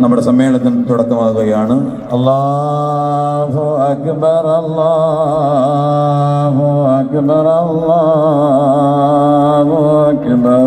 നമ്മുടെ സമ്മേളനത്തിന് തുടക്കമാകുകയാണ് അല്ലാഹു അക്ബർ അല്ലാഹു അക്ബർ അല്ലാഹു അക്ബർ.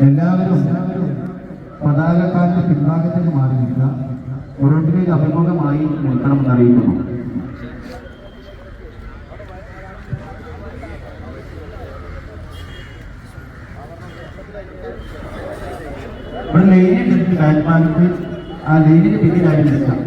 എല്ലാവരും പതാകക്കാരുടെ പിൻഭാഗത്തേക്ക് മാറി നിൽക്കുക. ഓരോരുത്തരേക്ക് അഭിമുഖമായി നിൽക്കണമെന്ന് അറിയിക്കുന്നു. ഇവിടെ ലൈനിന്റെ കാൽപ്പാലത്ത് ആ ലൈനിന് പിന്നിലായി നിൽക്കാം.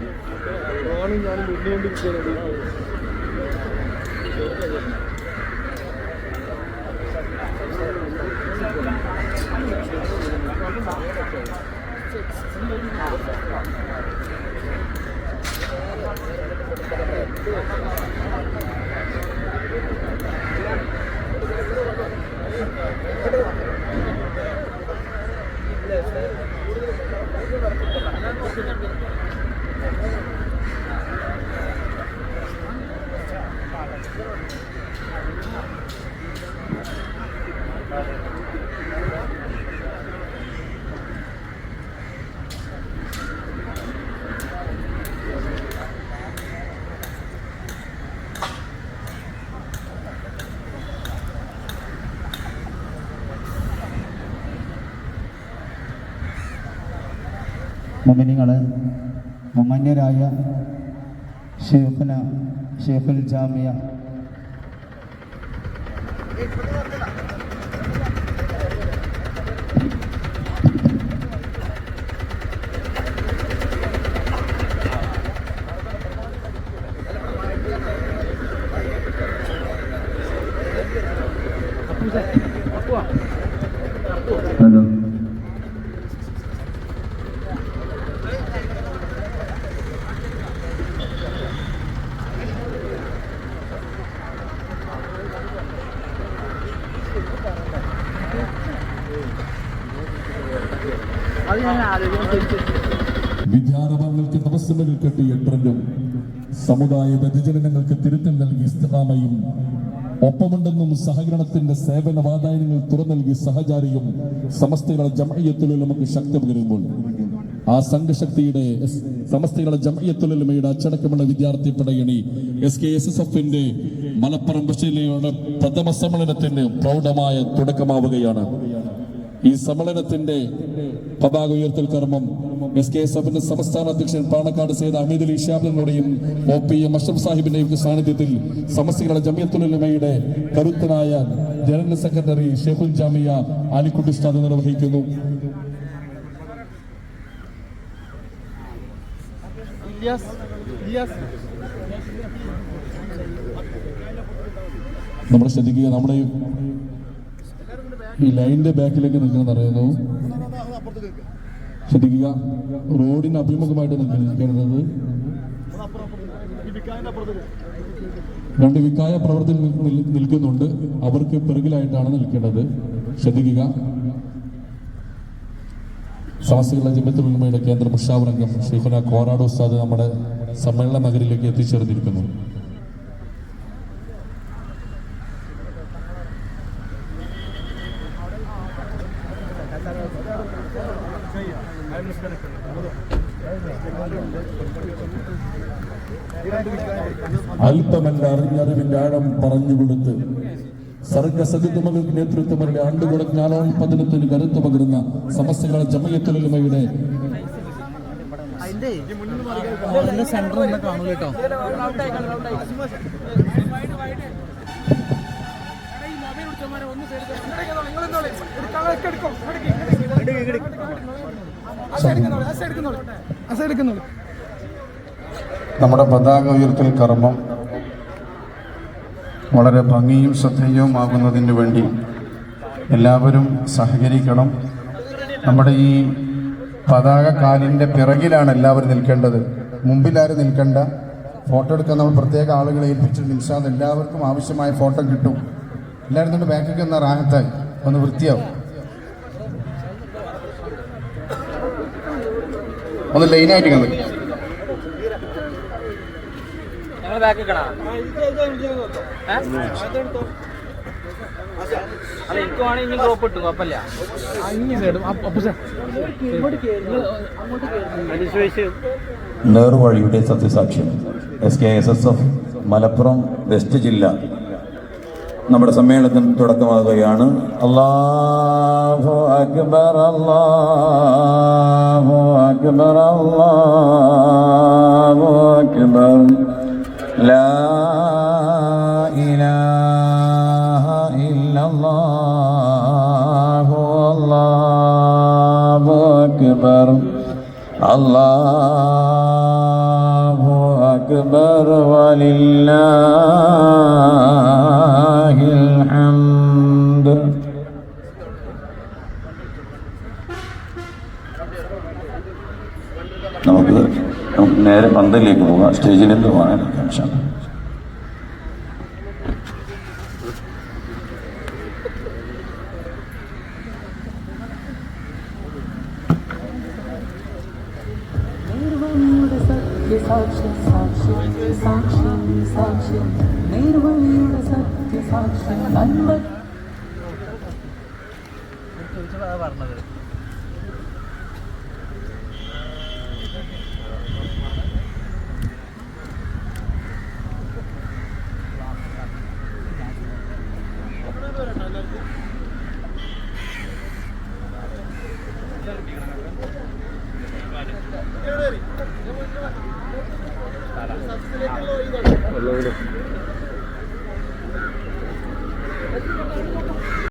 ഞാനും ഞാനും മുന്നിക്കൊണ്ടിരിക്കുന്നത് മുമിനിങ്ങളെ മുമന്യരായ ഷെയ്ഖുന ഷെയ്ഖുൽ ജാമിയ. വിദ്യാരംഭങ്ങൾക്ക് തപസ്സുകളിൽ കെട്ടിയ ട്രെൻഡും സമുദായ വ്യതിചലനങ്ങൾക്ക് തിരുത്തൽ നൽകി ഇസ്തിഖാമയും ഒപ്പമുണ്ടെന്നും സഹകരണത്തിന്റെ സേവന വാതായനങ്ങൾ തുറന്നൽകി സഹചാരിയും സമസ്തയുടെ ജമയത്തിലും നമുക്ക് ശക്തി പകരുമ്പോൾ ആ സംഘശക്തിയുടെ സമസ്തയുടെ ജമയത്തുലമയുടെ അച്ചടക്കമുള്ള വിദ്യാർത്ഥി പടയണി എസ് കെ എസ് എസ് എഫിന്റെ മലപ്പുറം ബഷീലയുടെ പ്രഥമ സമ്മേളനത്തിന് പ്രൗഢമായ തുടക്കമാവുകയാണ്. ഈ സമ്മേളനത്തിന്റെ പതാക ഉയർത്തൽ കർമ്മം. എസ് കെ എസ് എഫിന്റെ സംസ്ഥാന അധ്യക്ഷൻ പാണക്കാട് സെയ്ദ് അമീദ് അലി ഷാബിനുടെയും ഒ പി എം അഷ്റഫ് സാഹിബിന്റെയും സാന്നിധ്യത്തിൽ സമസ്തകളുടെ ജമിയത്തുലമയുടെ കരുത്തനായ ജനറൽ സെക്രട്ടറി ഷെഫുൽ ജാമിയ അലിക്കുട്ടി സ്ഥാനം നിർവഹിക്കുന്നു. നമ്മൾ ശ്രദ്ധിക്കുക നമ്മുടെ ഈ- ലൈനിന്റെ ബാക്കിലേക്ക് നിൽക്കുന്നത് അറിയുന്നു ശ്രദ്ധിക്കുക. റോഡിന് അഭിമുഖമായിട്ട് നിൽക്ക- നിൽക്കുന്നത് രണ്ട് വിക്കായ നിൽ- നിൽക്കുന്നുണ്ട്. അവർക്ക് പിറകിലായിട്ടാണ് നിൽക്കേണ്ടത്. ശ്രദ്ധിക്കുക. സമസ്തകളുടെ ജമത്തുലമയുടെ കേന്ദ്ര മുഷാവറംഗം ഷെയ്ഖുന കോറാട് ഉസ്താദ് നമ്മുടെ സമ്മേളന നഗരിലേക്ക് എത്തിച്ചേർന്നിരിക്കുന്നു. അല്പമല്ല അറിഞ്ഞറിവിന്റെ ആഴം പറഞ്ഞു പറഞ്ഞുകൊടുത്ത് സർഗസതിമകൾക്ക് നേതൃത്വമരുടെ ആണ്ടുകൂടെ ജ്ഞാനോത്പന്നത്തിന് കരുത്ത് പകരുന്ന സമസ്തകളെ ജമയത്തിലുമയുടെ സെന്റർ ഒന്നും കാണൂല കേട്ടോ നമ്മുടെ പതാക ഉയർത്തൽ കർമ്മം വളരെ ഭംഗിയും ശ്രദ്ധേയവുമാകുന്നതിന് വേണ്ടി എല്ലാവരും സഹകരിക്കണം. നമ്മുടെ ഈ പതാക കാലിന്റെ പിറകിലാണ് എല്ലാവരും നിൽക്കേണ്ടത്. മുമ്പിലാരും നിൽക്കേണ്ട. ഫോട്ടോ എടുക്കാൻ നമ്മൾ പ്രത്യേക ആളുകളെ ഏൽപ്പിച്ചു നിൽക്കാതെ എല്ലാവർക്കും ആവശ്യമായ ഫോട്ടോ കിട്ടും. എല്ലാവരും തന്നെ ബാക്കിലേക്ക് എന്ന റാഹത്തായി. ഒന്ന് വൃത്തിയാവും. ഒന്ന് ലൈനായിട്ട് കണ്ടു ഞങ്ങൾ ബാക്ക് വെക്കണോ അല്ല എനിക്ക് വേണമെങ്കിൽ ഇനി ഡ്രോപ്പ് കിട്ടും കുഴപ്പമില്ല. നേർവഴിയുടെ സത്യസാക്ഷ്യം S K S S F Malappuram west ജില്ല. നമ്മുടെ സമ്മേളനത്തിന് തുടക്കമാകുകയാണ്. അല്ലാഹു അക്ബർ അല്ലാഹു അക്ബർ അല്ലാഹു അക്ബർ. ലാ ഇലാഹ الله അല്ലാഹു അക്ബർ. അല്ലാഹു അക്ബർ വലില്ലാഹിൽ الحمد നമുക്ക് നമുക്ക് നേരെ പന്തലിലേക്ക് പോകാം. സ്റ്റേജിലേക്ക് പോകാൻ നിർവഴിയുടെ സത്യസാക്ഷ്യം സാക്ഷ്യം സാക്ഷ്യം സാക്ഷ്യം നിർവഴിയുടെ സത്യസാക്ഷ്യം നന്മ പറഞ്ഞത്